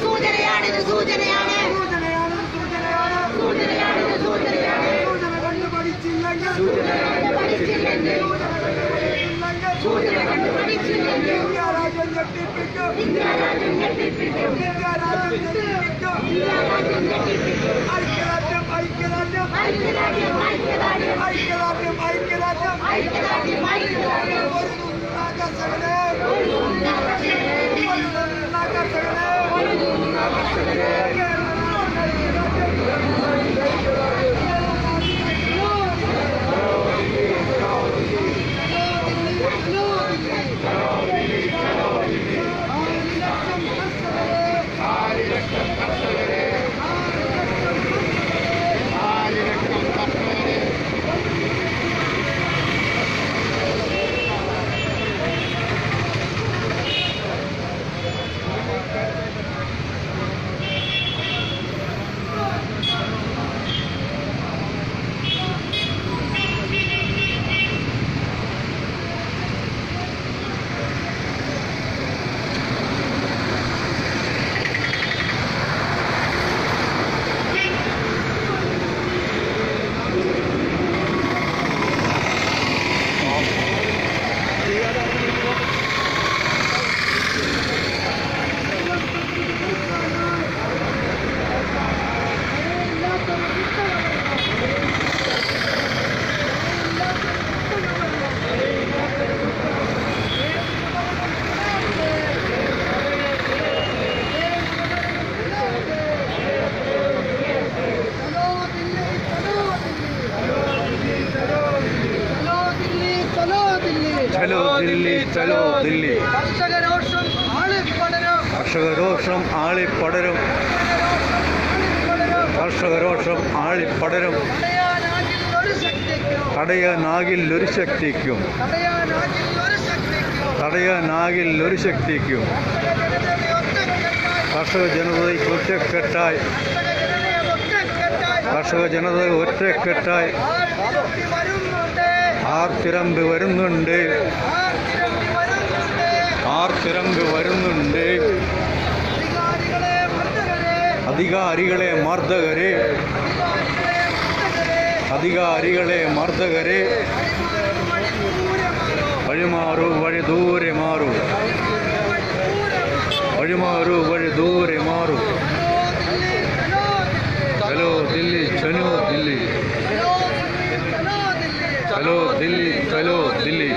சூதனையானது சூதனையான சூதனையானது ஐக்கியராஜ்யம் ஐக்கியராஜ்யம் ஐக்கியராஜ்யம் ஐக்கியராஜ்யம் ஐக்கியராஜ்யம் ஐக்கியராஜ்யம் ஐக்கியராஜ்யம் ஐக்கியராஜ்யம் ஒரு சகனே ഒരു നഗസകനെ ചലോ കർഷകരോഷം ആളിപ്പടരും. കർഷകരോഷം ആളിപ്പടരും. തടയാനാകിൽ ഒരു ശക്തിക്കും തടയാനാകിൽ ഒരു ശക്തിക്കും കർഷക ജനതയെ ഒറ്റക്കെട്ടായി. കർഷക ജനത ഒറ്റക്കെട്ടായി. ആർത്തിരമ്പി വരുന്നുണ്ട്. ആർത്തിരമ്പ് വരുന്നുണ്ട് ആർത്തിരമ്പി വരുന്നുണ്ട് ആർത്തിരമ്പ് വരുന്നുണ്ട് അധികാരികളെ മർദ്ദകരെ അധികാരികളെ മർദ്ദകരെ അധികാരികളെ മർദ്ദകരെ വഴിമാറു വഴി ദൂരെ മാറൂ വഴിമാറു വഴി ദൂരെ മാറൂ ചലോ ദില്ലി ചലോ ദില്ലി ചലോ ദില്ലി ചലോ ദില്ലി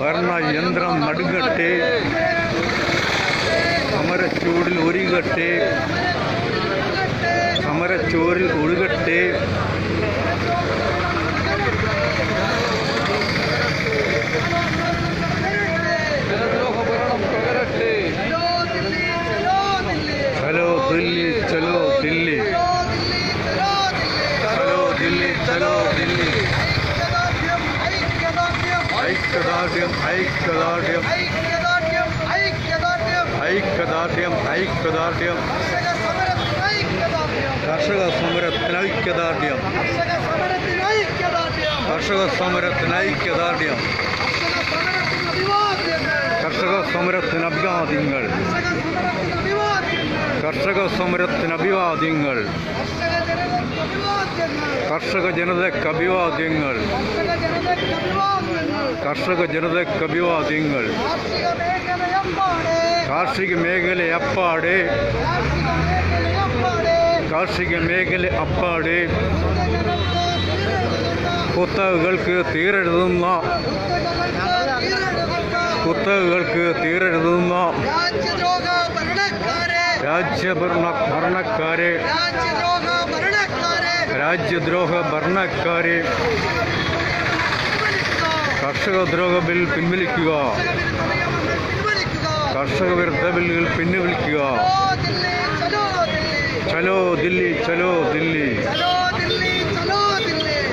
ഭരണയന്ത്രം നടുങ്ങട്ടെ സമരച്ചൂടിൽ ഒരുങ്ങട്ടെ സമരച്ചോരിൽ ഒഴുകട്ടെ ചലോ ദില്ലി ചലോ ദില്ലി ചലോ ദില്ലി ചലോ ദില്ലി ഐക്യദാർഢ്യം ഐക്യദാർഢ്യം ഐക്യദാർഢ്യം ഐക്യദാർഢ്യം. കർഷക സമരത്തിന് ഐക്യദാർഢ്യം. കർഷക സമരത്തിന് ഐക്യദാർഢ്യം. കർഷക സമരത്തിന് അഭിവാദ്യങ്ങൾ. കർഷക സമരത്തിന് അഭിവാദ്യങ്ങൾ. കർഷക ജനതയ്ക്ക് അഭിവാദ്യങ്ങൾ. കർഷക ജനതയ്ക്ക് അഭിവാദ്യങ്ങൾ. കാർഷിക മേഖല അപ്പാട്. കാർഷിക മേഖല അപ്പാട്. കുത്തകകൾക്ക് തീരെഴുതുന്ന. കുത്തകകൾക്ക് തീരെഴുതുന്ന. രാജ്യഭരണ ഭരണക്കാരെ രാജ്യദ്രോഹ ഭരണക്കാരെ രാജ്യദ്രോഹ ഭരണക്കാരെ കർഷക ബിൽ പിൻവലിക്കുക. കർഷക വിരുദ്ധ ബില്ലുകൾ പിൻവലിക്കുക ചലോ ദില്ലി ചലോ ദില്ലി.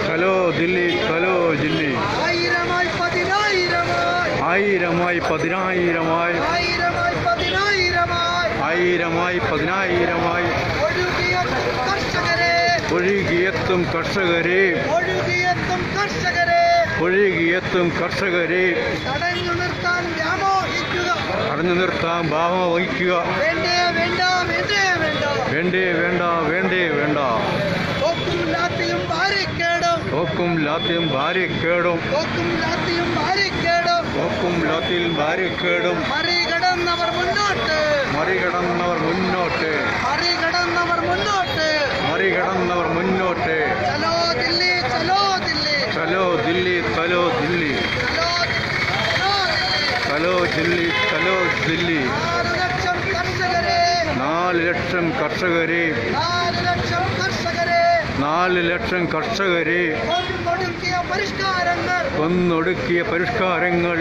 ചലോ ദില്ലി ചലോ ദില്ലി. ആയിരമായി പതിനായിരമായി. ആയിരമായി പതിനായിരമായി. ഒഴുകിയെത്തും കർഷകരെ. ഒഴുകിയെത്തും കർഷകരെ. ഒഴുകിയെത്തും കർഷകരെ. തടഞ്ഞു നിർത്താൻ ഭാവ വഹിക്കുക. വേണ്ടേ വേണ്ട വേണ്ടേ വേണ്ട. ഓക്കും ലാത്തിയും ഭാര്യക്കേടും തോക്കും ലാത്തിയും ഭാര്യക്കേടും മറികടന്നവർ മുന്നോട്ട്. മറികടന്നവർ മുന്നോട്ട്. മറികടന്നവർ മുന്നോട്ട്. മറികടന്നവർ മുന്നോട്ട്. ചലോ ദില്ലി ചലോ ദില്ലി. ചലോ ദില്ലി ചലോ ദില്ലി. ചലോ ദില്ലി ഹലോ ദില്ലി. നാല് ലക്ഷം കർഷകരെ. നാല് ലക്ഷം കർഷകരെ. കൊന്നൊടുക്കിയ പരിഷ്കാരങ്ങൾ.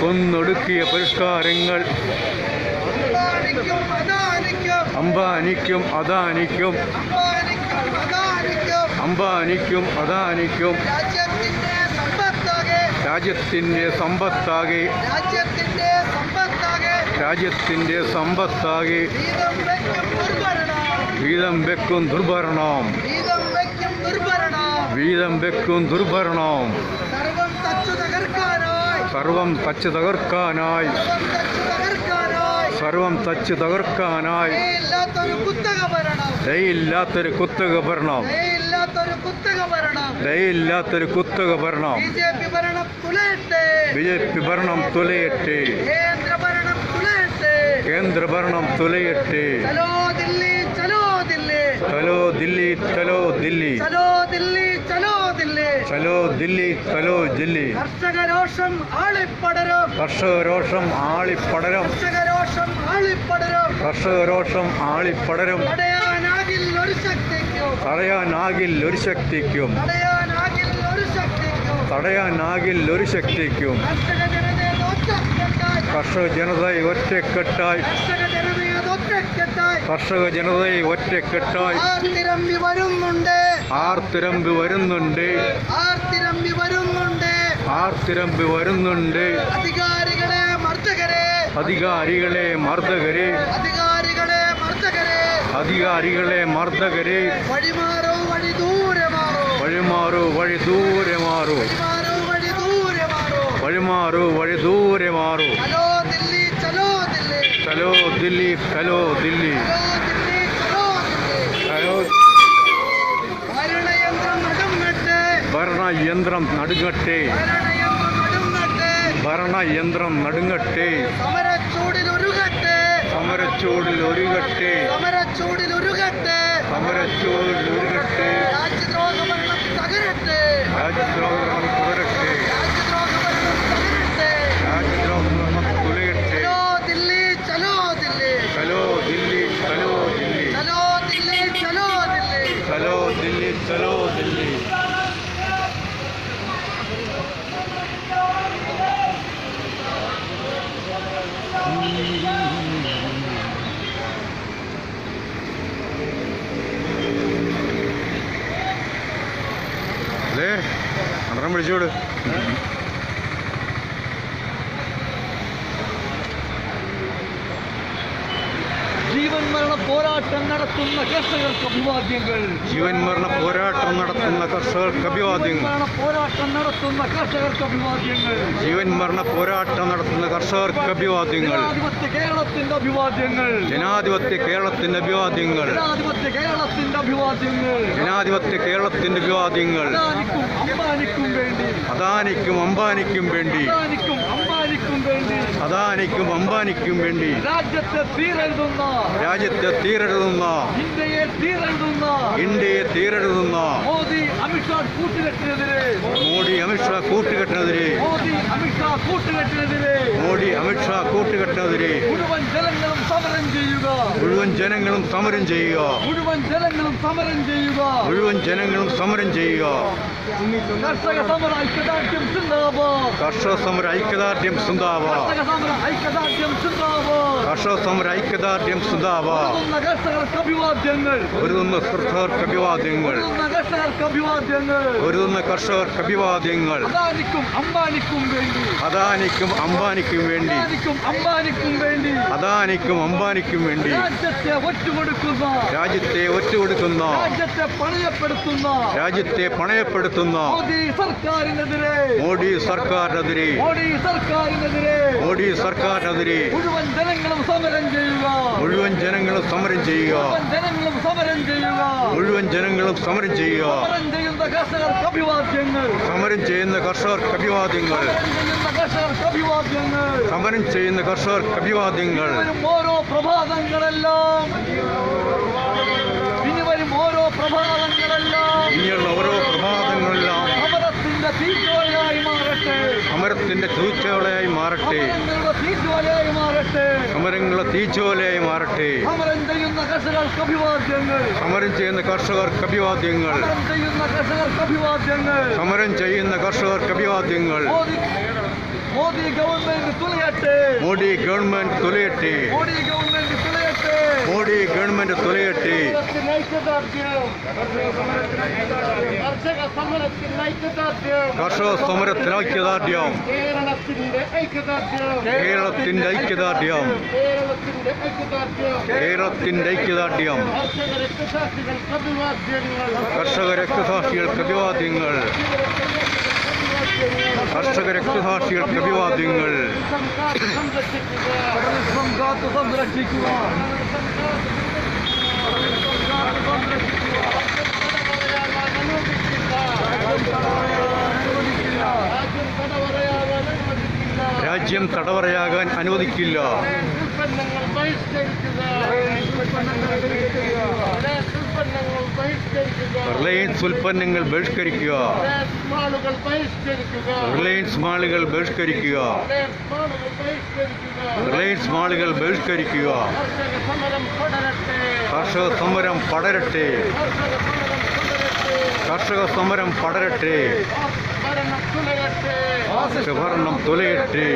കൊന്നൊടുക്കിയ പരിഷ്കാരങ്ങൾ. അംബാനിക്കും അദാനിക്കും. അംബാനിക്കും അദാനിക്കും. രാജ്യത്തിന്റെ സമ്പത്താകെ രാജ്യത്തിന്റെ സമ്പത്താകെ രാജ്യത്തിന്റെ സമ്പത്താകെ വീതം വെക്കും ദുർഭരണം. വീതം വെക്കും ദുർഭരണം. സർവം തച്ച് തകർക്കാനായി. സർവം തച്ച് തകർക്കാനായി. ദയില്ലാത്തൊരു കുത്തക ഭരണം. ദയയില്ലാത്തൊരു കുത്തക ഭരണം. ദയില്ലാത്തൊരു കുത്തക ഭരണം. ബി ജെ പി ഭരണം തുലയട്ടെ. ബി ജെ പി ഭരണം തുലയട്ടെ. കേന്ദ്ര ഭരണം തുലയട്ടെ. കേന്ദ്ര ഭരണം തുലയട്ടെ. ചലോ ദില്ലി ചലോ ദില്ലി. ചലോ ദില്ലി ചലോ ദില്ലി. ചലോ ദില്ലി ചലോ ദില്ലി. ചലോ ദില്ലി ചലോ ദില്ലി. കർഷക രോഷം ആളിപ്പടരും. കർഷക രോഷം ആളിപ്പടരം. കർഷക രോഷം ആളിപ്പടരും. കർഷക രോഷം ആളിപ്പടരും തടയാനാകിൽ ഒരു ശക്തിക്കും. തടയാനാകിൽ ഒരു ശക്തിക്കും. കർഷക ജനതയെ ഒറ്റക്കെട്ടായി. കർഷക ജനതയെ ഒറ്റക്കെട്ടായി. ആർത്തിരമ്പി വരുന്നുണ്ട്. ആർത്തിരമ്പി വരുന്നുണ്ട്. ആർത്തിരമ്പി വരുന്നുണ്ട്. ആർത്തിരമ്പി വരുന്നുണ്ട്. അധികാരികളെ മർദ്ദകരെ. അധികാരികളെ മർദ്ദകരെ. അധികാരികളെ മർദ്ദകരെ ಅಧಿಕಾರಿಗಳೇ ಮರ್ದಗರಿ ಪಳಿಮಾರು ಬಳಿ ದೂರೆ ಮಾರು. ಪಳಿಮಾರು ಬಳಿ ದೂರೆ ಮಾರು. ಚಲೋ ದಿಲ್ಲಿ ಚಲೋ ದಿಲ್ಲಿ. ಭರಣ ಯಂತ್ರ ನಡುಗಟ್ಟೆ. ಭರಣ ಯಂತ್ರ ನಡುಗಟ್ಟೆ. ಸಮರ സമരച്ചൂടിൽ ഒരുകട്ടെ. സമരച്ചൂടിൽ ഒരുകട്ടെ. സമരച്ചൂടിൽ ഒരുകട്ടെ. രാജ്യദ്രോഹ രാജ്യദ്രോഹം തകരട്ടെ. രാജ്യദ്രോഹം നടത്തുന്ന കർഷകർക്ക് അഭിവാദ്യങ്ങൾ. ജീവൻ മരണ പോരാട്ടം നടത്തുന്ന കർഷകർക്ക് അഭിവാദ്യങ്ങൾ. പോരാട്ടം നടത്തുന്ന കർഷകർക്ക് അഭിവാദ്യങ്ങൾ. ജീവൻ മരണ പോരാട്ടം നടത്തുന്ന കർഷകർക്ക് അഭിവാദ്യങ്ങൾ. ജനാധിപത്യ കേരളത്തിന്റെ അഭിവാദ്യങ്ങൾ. ജനാധിപത്യ കേരളത്തിന്റെ അഭിവാദ്യങ്ങൾ. ജനാധിപത്യ കേരളത്തിന്റെ അഭിവാദ്യങ്ങൾ. ജനാധിപത്യ കേരളത്തിന്റെ അഭിവാദ്യങ്ങൾ. അംബാനിക്കും വേണ്ടി. അദാനിക്കും അംബാനിക്കും വേണ്ടി. അദാനിക്കും അംബാനിക്കും വേണ്ടി. അദാനിക്കും അംബാനിക്കും വേണ്ടി രാജ്യത്തെ തീരെഴുതുന്ന രാജ്യത്തെ തീരെഴുതുന്ന ഇന്ത്യയെ തീരെഴുതുന്ന ഇന്ത്യയെ തീരെഴുതുന്ന മോദി അമിത്ഷാ കൂട്ടുകെട്ടിനെതിരെ മോഡി അമിത്ഷാ കൂട്ടുകെട്ടിനെതിരെ മോദി അമിത്ഷാ കൂട്ടുകെട്ടിനെതിരെ അമിത്ഷാ കൂട്ടുകെട്ടിനെതിരെ മുഴുവൻ ജനങ്ങളും സമരം ചെയ്യുക. മുഴുവൻ ജനങ്ങളും സമരം ചെയ്യുക. മുഴുവൻ ജനങ്ങളും സമരം ചെയ്യുക. മുഴുവൻ ജനങ്ങളും സമരം ചെയ്യുക. കർഷക സമര ഐക്യദാർഢ്യം സിന്ദാബാദ്. കർഷക സമര ഐക്യദാർഢ്യം സിന്ദാബാദ്. കർഷക സമര ഐക്യദാർഢ്യം സിന്ദാബാദ് ഉയർന്ന കർഷകർക്ക് അഭിവാദ്യങ്ങൾ ഒരുതുന്ന കർഷകർക്ക് അഭിവാദ്യങ്ങൾ അംബാനിക്കും വേണ്ടി. അദാനിക്കും അംബാനിക്കും വേണ്ടി. അദാനിക്കും അംബാനിക്കും വേണ്ടി. അദാനിക്കും അംബാനിക്കും വേണ്ടി. രാജ്യത്തെ ഒറ്റുകൊടുക്കുന്ന. രാജ്യത്തെ ഒറ്റുകൊടുക്കുന്ന. രാജ്യത്തെ പണയപ്പെടുത്തുന്ന. രാജ്യത്തെ പണയപ്പെടുത്തുന്ന. മോദി സർക്കാരിനെതിരെ. മോഡി സർക്കാരിനെതിരെ. മോദി സർക്കാരിനെതിരെ. മോഡി സർക്കാരിനെതിരെ മുഴുവൻ ജനങ്ങളും സമരം ചെയ്യുക. മുഴുവൻ ജനങ്ങളും സമരം ചെയ്യുക. ജനങ്ങളും സമരം ചെയ്യുക. മുഴുവൻ ജനങ്ങളും സമരം ചെയ്യുക. സമരം ചെയ്യുന്ന കർഷകർക്ക് അഭിവാദ്യങ്ങൾ. സമരം ചെയ്യുന്ന കർഷകർക്ക് അഭിവാദ്യങ്ങൾ. കർഷകർക്ക് അഭിവാദ്യങ്ങൾ. സമരം ചെയ്യുന്ന കർഷകർക്ക് അഭിവാദ്യങ്ങൾ. ഓരോ പ്രഭാതങ്ങളെല്ലാം. ഇനി വരും ഓരോ പ്രഭാതങ്ങളെല്ലാം. ഇനിയുള്ള ഓരോ പ്രഭാതങ്ങളെല്ലാം സമരത്തിന്റെ തീറ്റോളയായി മാറട്ടെ. സമരത്തിന്റെ തീച്ചോലയായി മാറട്ടെ. സമരങ്ങളെ തീച്ചോലയായി മാറട്ടെ. സമരം ചെയ്യുന്ന കർഷകർക്ക് അഭിവാദ്യങ്ങൾ. സമരം ചെയ്യുന്ന കർഷകർക്ക് അഭിവാദ്യങ്ങൾ. മോദി മോദി ഗവൺമെന്റ് തുലയട്ടെ. മോഡി ഗവൺമെന്റ് തുലയട്ടെ. മോദി ഗവൺമെന്റ് തുലയട്ടെ. മോഡി ഗവൺമെന്റ് തുലയട്ടെ. കർഷക സമരത്തിന് ഐക്യദാർഢ്യം. കേരളത്തിന്റെ ഐക്യദാർഢ്യം. കേരളത്തിന്റെ ഐക്യദാർഢ്യം. കർഷക രക്തസാക്ഷികൾക്ക് അഭിവാദ്യങ്ങൾ. കർഷക രക്തസാക്ഷികൾക്ക് അഭിവാദ്യങ്ങൾ. സംരക്ഷിക്കുക. രാജ്യം തടവറയാകാൻ അനുവദിക്കില്ല. റിലയൻസ് ഉൽപ്പന്നങ്ങൾ ബഹിഷ്കരിക്കുക. റിലയൻസ് മാളുകൾ ബഹിഷ്കരിക്കുക. റിലയൻസ് മാളുകൾ ബഹിഷ്കരിക്കുക. കർഷക സമരം പടരട്ടെ കർഷക സമരം പടരട്ടെ കർഷക സമരം തുലയട്ടെ ഭരണം തുലയട്ടെ ഫാസിസ്റ്റ് ഭരണം തുലയട്ടെ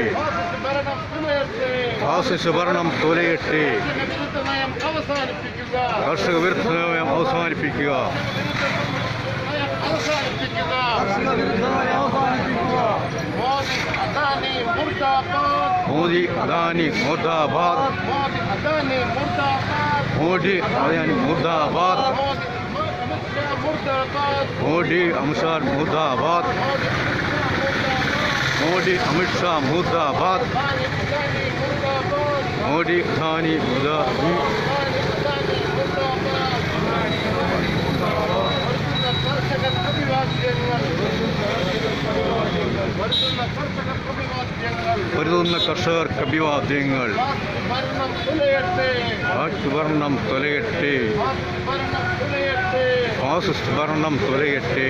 ഫാസിസ്റ്റ് ഭരണം തുലയട്ടെ വിരുദ്ധ നയം അവസാനിപ്പിക്കുക കർഷക വിരുദ്ധ നയം അവസാനിപ്പിക്കുക നയം അവസാനിപ്പിക്കുക വിരുദ്ധമായി അവസാനിപ്പിക്കുക മോദി അദാനി മുർദാബാദ് മോദി അദാനി മുർദാബാദ് മോദി അദാനി മുർദാബാദ് മോദി അദാനി മുർദാബാദ് മോദി അമിത്ഷാ മുർദാബാദ് മോദി അമിത് പൊരുതുന്ന കർഷകർക്ക് അഭിവാദ്യങ്ങൾ. തുലയട്ടെ ഭരണം തുലയട്ടെ? ഫാസിസ്റ്റ് ഭരണം തുലയട്ടെ.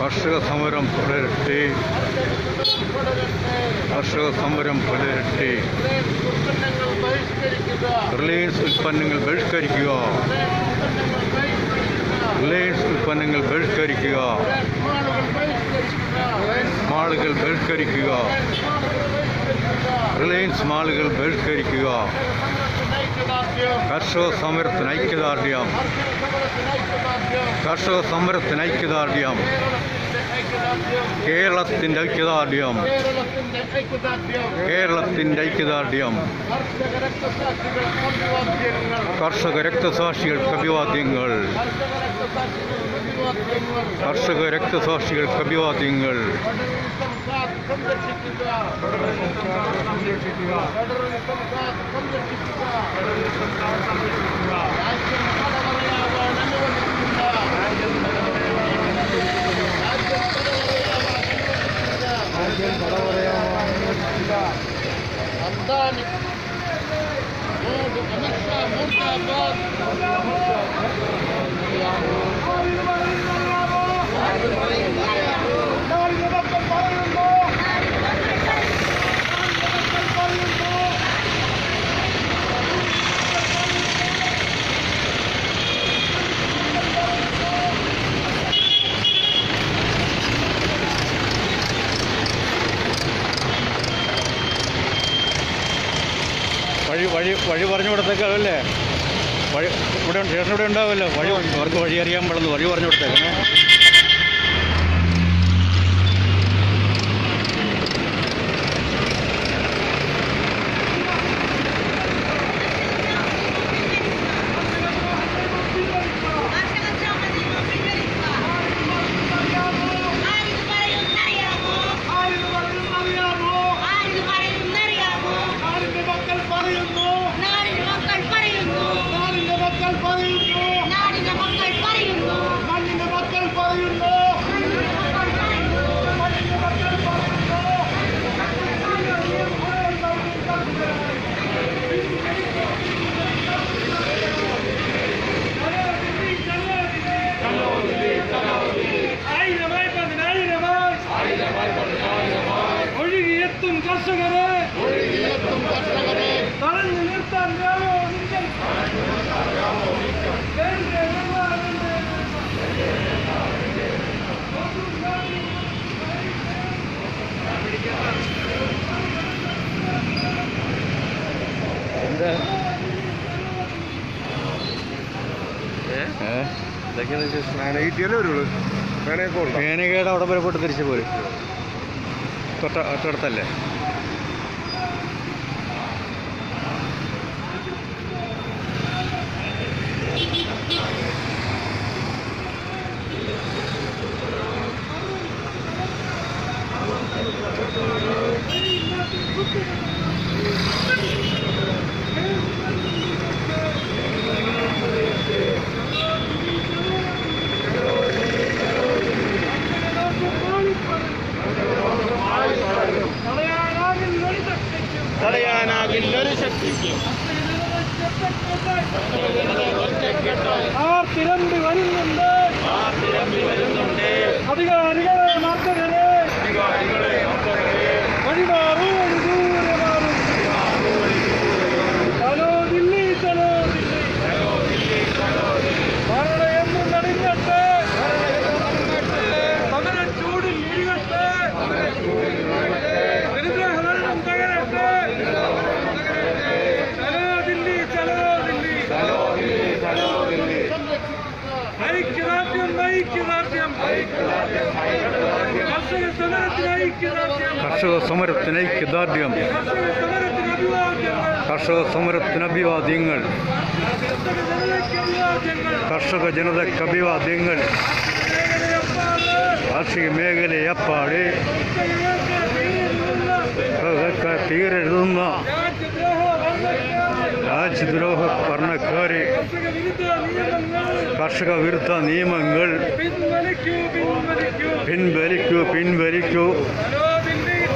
കർഷക സമരം തുടരട്ടെ കർഷക സമരം തുടരട്ടെ റിലയൻസ് ഉൽപ്പന്നങ്ങൾ ബഹിഷ്കരിക്കുക. റിലയൻസ് ഉൽപ്പന്നങ്ങൾ ബഹിഷ്കരിക്കുക റിലയൻസ് മാളുകൾ ബഹിഷ്കരിക്കുക റിലയൻസ് മാളുകൾ ബഹിഷ്കരിക്കുക കർഷക സമരത്തിന് ഐക്യദാർഢ്യം കർഷക സമരത്തിന് ഐക്യദാർഢ്യം കേരളത്തിന്റെ ഐക്യദാർഢ്യം. കേരളത്തിന്റെ ഐക്യദാർഢ്യം. കർഷക രക്തസാക്ഷികൾക്ക് അഭിവാദ്യങ്ങൾ. കർഷക രക്തസാക്ഷികൾക്ക് അഭിവാദ്യങ്ങൾ. സംരക്ഷിക്കുക. 県バラバラ山が安泰 موت امت شاہ مرد آباد اللہ اکبر اللہ اکبر വഴി കൊടുത്തേക്കാം അല്ലേ? വഴി ഇവിടെ ചേട്ടൻ ഇവിടെ ഉണ്ടാവുമല്ലോ. വഴി അവർക്ക് വഴി അറിയാൻ പാടുന്നു വഴി പറഞ്ഞു കൊടുത്തേക്കണേ. കർഷകരെ തടഞ്ഞു നിർത്താൻ എന്താ? അവിടെ വരെ പോയിട്ട് തിരിച്ചു പോരും. തൊട്ട തൊട്ടടുത്തല്ലേ? திறந்து வரும் കർഷക സമരത്തിന് ഐക്യദാർഢ്യം. കർഷക സമരത്തിന് അഭിവാദ്യങ്ങൾ. കർഷക ജനതയ്ക്ക് അഭിവാദ്യങ്ങൾ. കർഷക മേഖലയപ്പാട് തീരെഴുതുന്ന രാജ്യദ്രോഹ ഭരണക്കാരെ കർഷക വിരുദ്ധ കർഷക വിരുദ്ധ നിയമങ്ങൾ. നിയമങ്ങൾ പിൻവലിക്കൂ പിൻവലിക്കൂ. പിൻവലിക്കൂ പിൻവലിക്കൂ. ഹലോ